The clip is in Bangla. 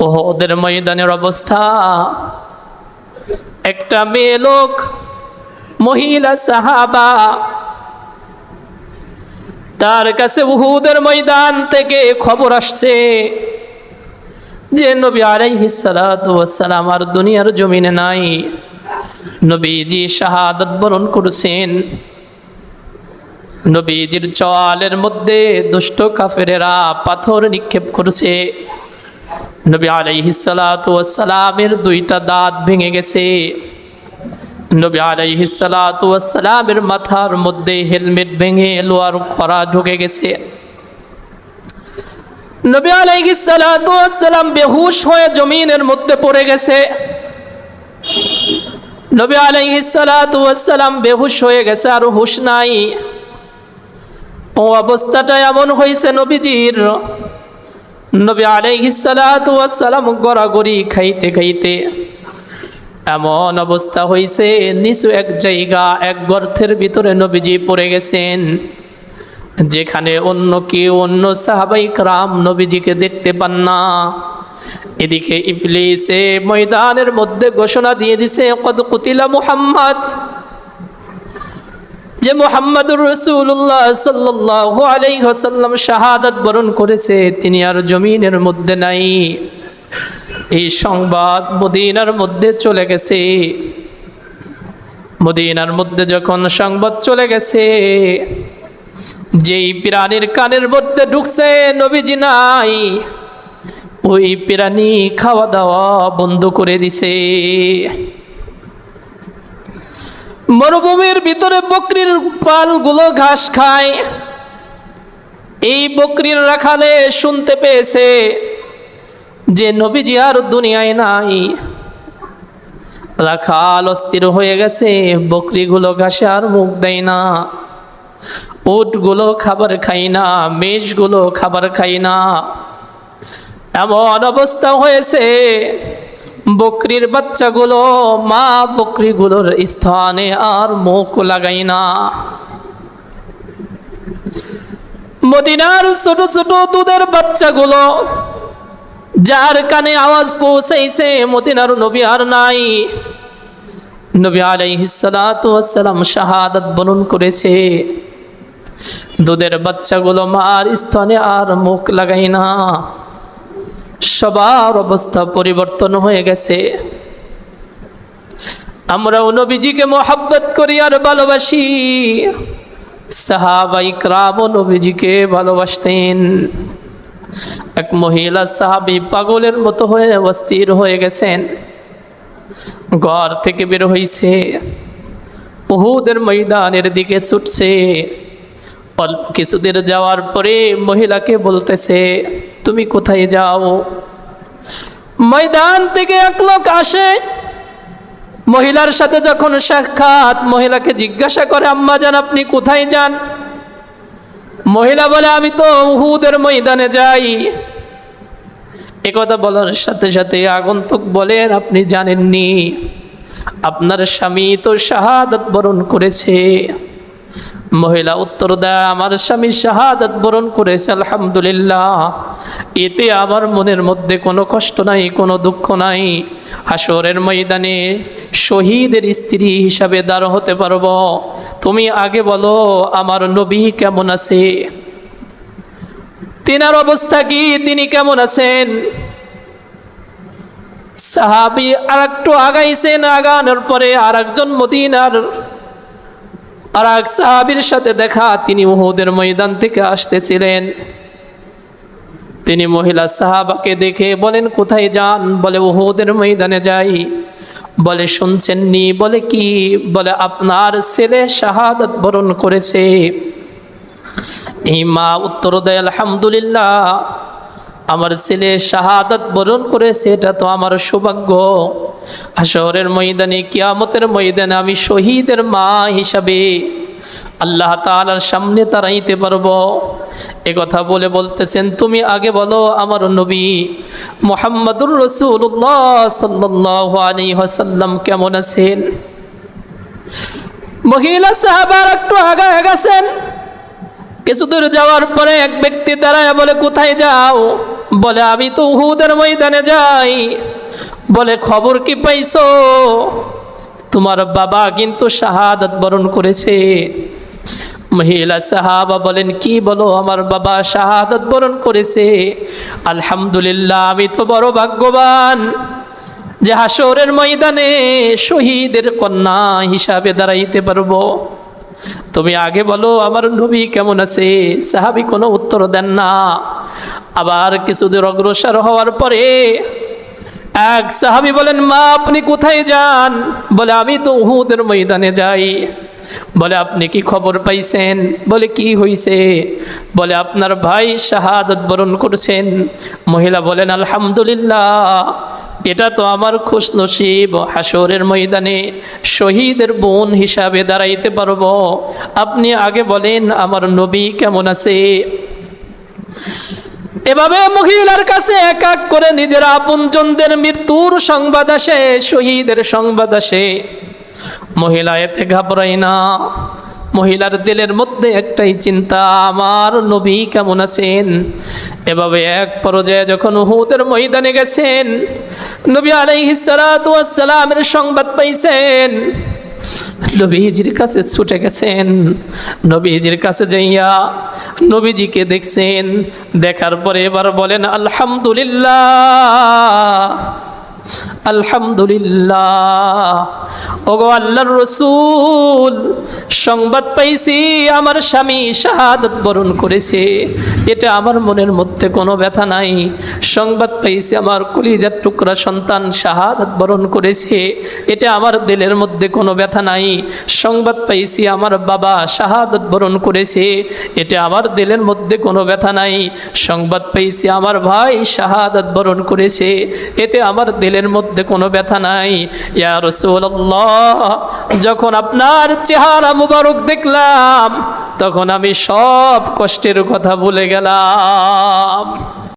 ওদের ময়দানের অবস্থা। একটা মেয়ে লোক, মহিলা সাহাবা, তার কাছে উহুদের ময়দান থেকে খবর আসছে যে নবী আলাইহিস সালাতু ওয়াসসালাম আর দুনিয়ার জমিনে নাই। নবীজি শাহাদত বরণ করছেন। নবীজির চোয়ালের মধ্যে দুষ্ট কাফেরেরা পাথর নিক্ষেপ করছে। নবী আলাইহিস সালাতু দুইটা দাঁত ভেঙে গেছে। নবী আলাইহিস সালাতু ওয়াসসালামের মাথার মধ্যে হেলমেট ভেঙে লোয়ার খরা ঢুকে গেছে। নবী আলাইহিস সালাতু বেহুশ হয়ে জমিনের মধ্যে পড়ে গেছে। নবী আলাইহিস সালাতু বেহুশ হয়ে গেছে আর হুশ নাই। ও অবস্থাটা এমন হয়েছে নবীজির নবী আলাইহিস সালাতু ওয়াসসালাম গড়াগড়ি খাইতে খাইতে এমন অবস্থা হয়েছে নিচু এক জায়গা, এক গর্তের ভিতরে নবীজি পড়ে গেছেন, যেখানে অন্য কেউ, অন্য সাহাবাই রাম নবীজিকে দেখতে পান না। এদিকে ইবলিসে ময়দানের মধ্যে ঘোষণা দিয়ে দিছে, কদ কুতিলা মুহাম্মদ। যে মোহাম্মদুর রসুল্লাহ সাল্লাহ আলাইসাল্লাম শাহাদাত বরণ করেছে, তিনি আর জমিনের মধ্যে নাই। এই সংবাদ মদিনার মধ্যে চলে গেছে। মদিনার মধ্যে যখন সংবাদ চলে গেছে, যেই প্রাণীর কানের মধ্যে ঢুকছে নবীজি নাই, ওই প্রাণী খাওয়া দাওয়া বন্ধ করে দিছে। মরুভূমির ভিতরে বকরির পালগুলো ঘাস খায়। এই বকরির রাখালে শুনতে পেয়েছে যে নবীজি আর দুনিয়ায় নাই। রাখাল অস্থির হয়ে গেছে, বকরিগুলো ঘাসে আর মুখ দেয় না। উটগুলো খাবার খাই না, মেষগুলো খাবার খাই না। এমন অবস্থা হয়েছে বকরির বাচ্চাগুলো, মা বকরিগুলোর স্থানে আর মুখ লাগাই না। মদিনার ছোট ছোট দুধের বাচ্চাগুলো, যার কানে আওয়াজ পৌঁছাইছে, মদিনার নবী আর নাই। নবী আলাইহিসালাম শাহাদাত বরণ করেছে। দুধের বাচ্চাগুলো মার স্থানে আর মুখ লাগাই না। সবার অবস্থা পরিবর্তন হয়ে গেছে। আমরাও নবীজিকে মোহাব্বত করি আর ভালোবাসি। সাহাবাই ক্রাম নবীজিকে ভালোবাসতেন। এক মহিলা সাহাবি পাগলের মতো হয়ে অস্থির হয়ে গেছেন। ঘর থেকে বের হয়েছে বহুদের ময়দানের দিকে ছুটছে। অল্প কিছুদের যাওয়ার পরে মহিলাকে বলতেছে তুমি কোথায় যাও? ময়দান থেকে এক লোক আসে। মহিলার সাথে যখন সাক্ষাৎ, মহিলাকে জিজ্ঞাসা করে, আম্মা যান আপনি কোথায় যান? মহিলা বলে, আমি তো উহুদের ময়দানে যাই। একথা বলার সাথে সাথে আগন্তুক বলেন, আপনি জানেননি, আপনার স্বামী তো শাহাদত বরণ করেছে। মহিলা উত্তর দেয়, আমার স্বামী শাহাদত বরণ করেছে, আলহামদুলিল্লাহ। এতে আমার মনের মধ্যে কোনো কষ্ট নাই, কোনো দুঃখ নাই। হাসরের ময়দানে শহীদের স্ত্রী হিসাবে দাঁড় হতে পারব। তুমি আগে বলো, আমার নবী কেমন আছে? তিনার অবস্থা কি? তিনি কেমন আছেন? সাহাবি আর একটু আগাইছেন, আগানোর পরে আর একজন মদিনার আর এক সাহাবির সাথে দেখা তিনি উহুদের ময়দান থেকে আসতেছিলেন। তিনি মহিলা সাহাবাকে দেখে বলেন, কোথায় যান? বলে, উহুদের ময়দানে যাই। বলে, শুনছেননি? বলে, কি? বলে, আপনার ছেলে শাহাদত বরণ করেছে। এই মা উত্তর দেয়, আলহামদুলিল্লাহ, আমার ছেলে শাহাদত বরণ করেছে, এটা তো আমার সৌভাগ্য। হাসরের ময়দানে, কিয়ামতের ময়দানে আমি শহীদের মা হিসাবে আল্লাহ তালার সামনে তারাইতে পারব। এ কথা বলে বলতেছেন, তুমি আগে বলো আমার নবী মোহাম্মদুর রসুল্লাহ সাল্লাহ হাসাল্লাম কেমন আছেন? মহিলা সাহাবার একটু আগায় গেছেন। কিছু দূর যাওয়ার পরে এক ব্যক্তি দাঁড়ায় বলে, কোথায় যাও? বলে, আমি তো উহুদের ময়দানে যাই। বলে, খবর কি পাইছো? তোমার বাবা কিন্তু শাহাদাত বরণ করেছে। মহিলা সাহাবা বলেন, কি বলো, আমার বাবা শাহাদাত বরণ করেছে? আলহামদুলিল্লাহ, আমি তো বড় ভাগ্যবান। যে হাসরের ময়দানে শহীদের কন্যা হিসাবে দাঁড়াইতে পারব। তুমি আগে বলো, আমার নবী কেমন আছে? সাহাবি কোনো উত্তর দেন না। আবার কিছুদূর অগ্রসর হওয়ার পরে এক সাহাবি বলেন, মা, আপনি কোথায় যান? বলে, আমি তো উহুদের ময়দানে যাই। বলে, আপনি কি খবর পাইছেন? বলে, কি হইছে? বলে, আপনার ভাই শাহাদত বরণ করছেন। মহিলা বলেন, আলহামদুলিল্লাহ, এটা তো আমার খুশ নসিব হাসরের ময়দানে শহীদের বোন হিসাবে দাঁড়াইতে পারব। আপনি আগে বলেন, আমার নবী কেমন আছে? এভাবে মহিলার কাছে এক এক করে নিজের আপনজনদের মৃত্যুর সংবাদ আসে, শহীদের সংবাদ আসে। মহিলা এতে ঘাবড়াই না। মহিলার দিলের মধ্যে একটাই চিন্তা, আমার নবী কেমন আছেন? এভাবে এক পর্যায়ে যখন হুদের ময়দানে গেছেন, নবী আলাইহিসালামের সংবাদ পাইছেন নবীজির কাছে ছুটে গেছেন। নবীজির কাছে যাইয়া নবীজিকে দেখছেন। দেখার পরে এবার বলেন আলহামদুলিল্লাহ। আলহামদুলিল্লাহ। ওগো রসুল, সংবাদ পাইছি, আমার স্বামী শাহাদত বরণ করেছে। এটা আমার মনের মধ্যে কোনো ব্যথা নাই। সংবাদ পাইছি, আমার কলিজার টুকরা সন্তান শাহাদত বরণ করেছে। এটা আমার দিলের মধ্যে কোনো ব্যথা নাই। সংবাদ পাইছি, আমার বাবা শাহাদত বরণ করেছে। এটা আমার দিলের মধ্যে কোনো ব্যথা নাই। সংবাদ পাইছি, আমার ভাই শাহাদত বরণ করেছে। এতে আমার দিলের মধ্যে কোনো ব্যথা নাই। ইয়া যখন আপনার চেহারা মুবারক দেখলাম, তখন আমি সব কষ্টের কথা ভুলে গেলাম।